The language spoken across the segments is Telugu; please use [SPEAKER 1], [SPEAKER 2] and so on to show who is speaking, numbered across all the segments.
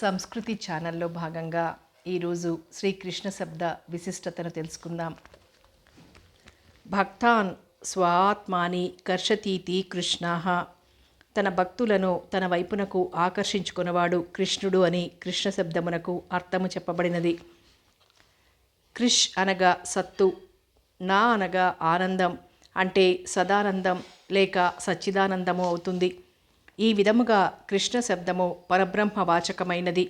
[SPEAKER 1] సంస్కృతి ఛానల్లో భాగంగా ఈరోజు శ్రీకృష్ణ శబ్ద విశిష్టతను తెలుసుకుందాం. భక్తాన్ స్వాత్మాని కర్షతీతి కృష్ణ. తన భక్తులను తన వైపునకు ఆకర్షించుకున్నవాడు కృష్ణుడు అని కృష్ణ శబ్దమునకు అర్థము చెప్పబడినది. క్రిష్ అనగా సత్తు నా అనగా ఆనందం అంటే సదానందం లేక సచ్చిదానందము అవుతుంది. ఈ విధముగా కృష్ణ శబ్దము పరబ్రహ్మ వాచకమైనది.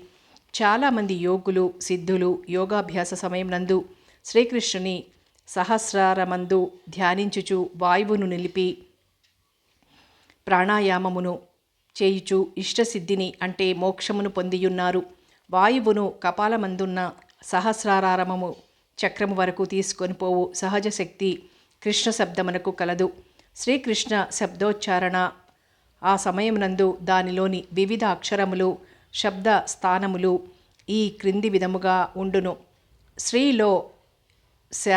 [SPEAKER 1] చాలామంది యోగులు సిద్ధులు యోగాభ్యాస సమయం నందు శ్రీకృష్ణుని సహస్రారమందు ధ్యానించుచు వాయువును నిలిపి ప్రాణాయామమును చేయుచు ఇష్టసిద్ధిని అంటే మోక్షమును పొందియున్నారు. వాయువును కపాలమందున్న సహస్రారారమము చక్రము వరకు తీసుకొని పోవు సహజ శక్తి కృష్ణ శబ్దమునకు కలదు. శ్రీకృష్ణ శబ్దోచ్చారణ ఆ సమయమునందు దానిలోని వివిధ అక్షరములు శబ్ద స్థానములు ఈ క్రింది విధముగా ఉండును. శ్రీలో శ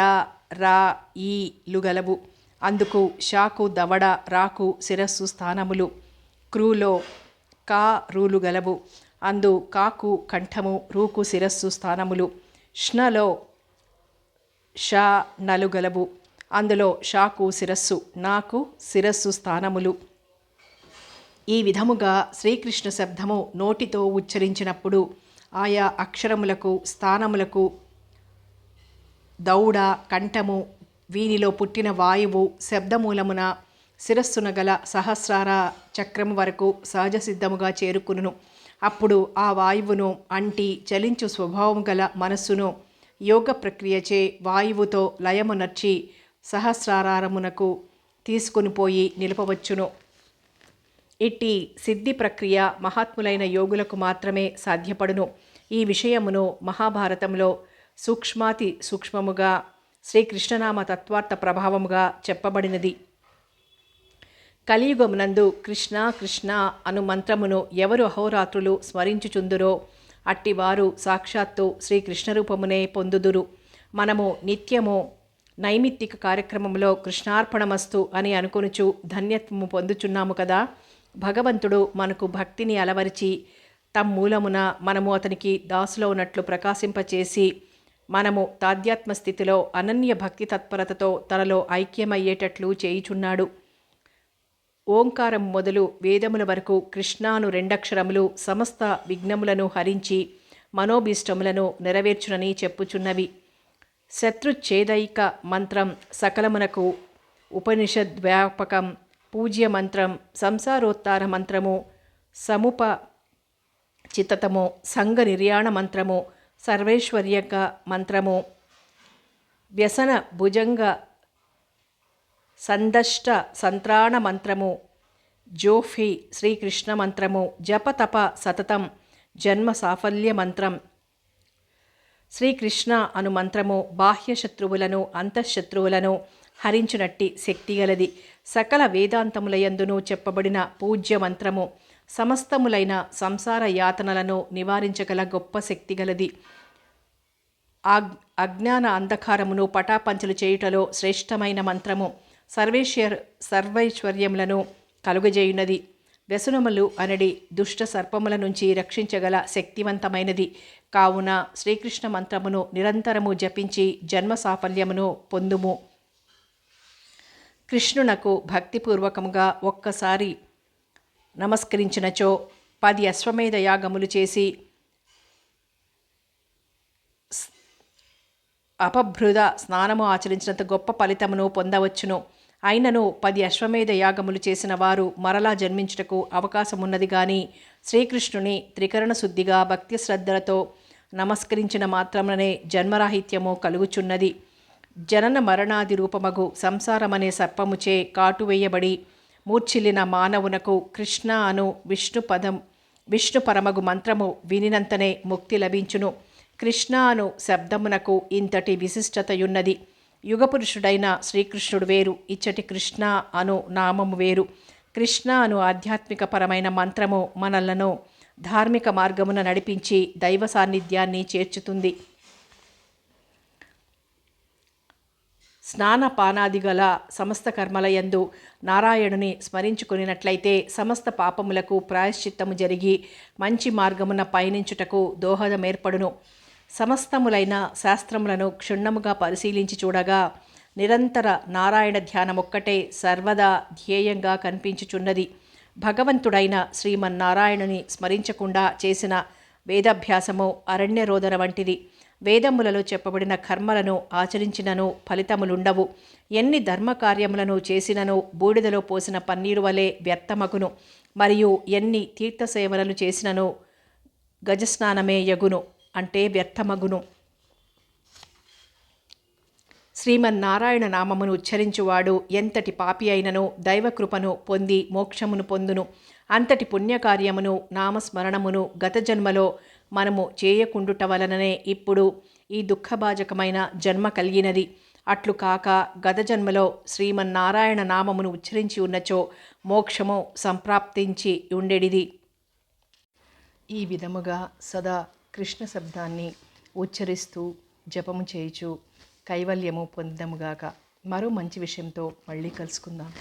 [SPEAKER 1] రా ఈలు గలవు. అందుకు షాకు దవడ రాకు శిరస్సు స్థానములు. క్రూలో కా రూలు గలవు. అందు కాకు కంఠము రూకు శిరస్సు స్థానములు. ష్ణలో షా నలుగలవు అందులో షాకు శిరస్సు నాకు శిరస్సు స్థానములు. ఈ విధముగా శ్రీకృష్ణ శబ్దము నోటితో ఉచ్చరించినప్పుడు ఆయా అక్షరములకు స్థానములకు దౌడ కంఠము వీనిలో పుట్టిన వాయువు శబ్దమూలమున శిరస్సున గల సహస్రార చక్రము వరకు సహజ సిద్ధముగా చేరుకును అప్పుడు ఆ వాయువును అంటి చలించు స్వభావం గల మనస్సును యోగ ప్రక్రియచే వాయువుతో లయము నర్చి సహస్రారమునకు తీసుకుని పోయి నిలపవచ్చును. ఇట్టి సిద్ధి ప్రక్రియ మహాత్ములైన యోగులకు మాత్రమే సాధ్యపడును. ఈ విషయమును మహాభారతంలో సూక్ష్మాతి సూక్ష్మముగా శ్రీకృష్ణనామ తత్వార్థ ప్రభావముగా చెప్పబడినది. కలియుగమునందు కృష్ణ కృష్ణ అను మంత్రమును ఎవరు అహోరాత్రులు స్మరించుచుందురో అట్టివారు సాక్షాత్తు శ్రీకృష్ణ రూపమునే పొందుదురు. మనము నిత్యము నైమిత్తిక కార్యక్రమంలో కృష్ణార్పణమస్తు అని అనుకొనుచు ధన్యత్వము పొందుచున్నాము కదా. భగవంతుడు మనకు భక్తిని అలవరిచి తమ్మూలమున మనము అతనికి దాసులో ఉన్నట్లు ప్రకాశింపచేసి మనము తాధ్యాత్మ స్థితిలో అనన్య భక్తి తత్పరతతో తనలో ఐక్యమయ్యేటట్లు చేయుచున్నాడు. ఓంకారం మొదలు వేదముల వరకు కృష్ణాను రెండక్షరములు సమస్త విఘ్నములను హరించి మనోభీష్టములను నెరవేర్చునని చెప్పుచున్నవి. శత్రుఛేదైక మంత్రం సకలమునకు ఉపనిషద్వ్యాపకం పూజ్య మంత్రం సంసారోత్తార మంత్రము సముప చిత్తతము సంఘ నిర్యాణ మంత్రము సర్వేశ్వర్యక మంత్రము వ్యసన భుజంగ సందష్ట సంత్రాణ మంత్రము జోఫి శ్రీకృష్ణ మంత్రము జపతప సతతం జన్మ సాఫల్య మంత్రం శ్రీకృష్ణ అను మంత్రము బాహ్య శత్రువులను అంతఃశత్రువులను హరించునట్టి శక్తిగలది. సకల వేదాంతములయందును చెప్పబడిన పూజ్య మంత్రము సమస్తములైన సంసార యాతనలను నివారించగల గొప్ప శక్తిగలది. ఆగ్ అజ్ఞాన అంధకారమును పటాపంచలు చేయుటలో శ్రేష్టమైన మంత్రము సర్వేశ్వర్ సర్వైశ్వర్యములను కలుగజేయున్నది. వ్యసనములు అనడి దుష్ట సర్పముల నుంచి రక్షించగల శక్తివంతమైనది. కావున శ్రీకృష్ణ మంత్రమును నిరంతరము జపించి జన్మ సాఫల్యమును పొందుము. కృష్ణునకు భక్తిపూర్వకముగా ఒక్కసారి నమస్కరించినచో పది అశ్వమేధ యాగములు చేసి అపభృద స్నానము ఆచరించినంత గొప్ప ఫలితమును పొందవచ్చును. అయినను పది అశ్వమేధ యాగములు చేసిన వారు మరలా జన్మించుటకు అవకాశమున్నది గాని శ్రీకృష్ణుని త్రికరణ శుద్ధిగా భక్తి శ్రద్ధలతో నమస్కరించిన మాత్రముననే జన్మరాహిత్యము కలుగుచున్నది. జనన మరణాది రూపమగు సంసారమనే సర్పముచే కాటువేయబడి మూర్ఛిల్లిన మానవునకు కృష్ణ అను విష్ణు పదం విష్ణు పరమగు మంత్రము వినినంతనే ముక్తి లభించును. కృష్ణ అను శబ్దమునకు ఇంతటి విశిష్టతయున్నది. యుగపురుషుడైన శ్రీకృష్ణుడు వేరు. ఇచ్చటి కృష్ణ అను నామము వేరు. కృష్ణ అను ఆధ్యాత్మిక పరమైన మంత్రము మనలను ధార్మిక మార్గమున నడిపించి దైవ సాన్నిధ్యాన్ని చేర్చుతుంది. స్నానపానాది గల సమస్త కర్మలయందు నారాయణుని స్మరించుకునినట్లయితే సమస్త పాపములకు ప్రాయశ్చిత్తము జరిగి మంచి మార్గమున పయనించుటకు దోహదమేర్పడును సమస్తములైన శాస్త్రములను క్షుణ్ణముగా పరిశీలించి చూడగా నిరంతర నారాయణ ధ్యానమొక్కటే సర్వదా ధ్యేయంగా కనిపించుచున్నది. భగవంతుడైన శ్రీమన్నారాయణుని స్మరించకుండా చేసిన వేదాభ్యాసము అరణ్యరోదన వంటిది. వేదములలో చెప్పబడిన కర్మలను ఆచరించినను ఫలితములుండవు. ఎన్ని ధర్మకార్యములను చేసినను బూడిదలో పోసిన పన్నీరు వలె వ్యర్థమగును. మరియు ఎన్ని తీర్థసేవలను చేసినను గజస్నానమే యగును. అంటే వ్యర్థమగును శ్రీమన్నారాయణ నామమును ఉచ్చరించువాడు ఎంతటి పాపి అయినను దైవకృపను పొంది మోక్షమును పొందును. అంతటి పుణ్యకార్యమును నామస్మరణమును గత జన్మలో మనము చేయకుండుట వలననే ఇప్పుడు ఈ దుఃఖభాజకమైన జన్మ కలిగినది. అట్లు కాక గత జన్మలో శ్రీమన్నారాయణ నామమును ఉచ్చరించి ఉన్నచో మోక్షము సంప్రాప్తించి ఉండెడిది. ఈ విధముగా సదా కృష్ణ శబ్దాన్ని ఉచ్చరిస్తూ జపము చేయుచు కైవల్యము పొందముగాక మరో మంచి విషయంతో మళ్ళీ కలుసుకుందాం.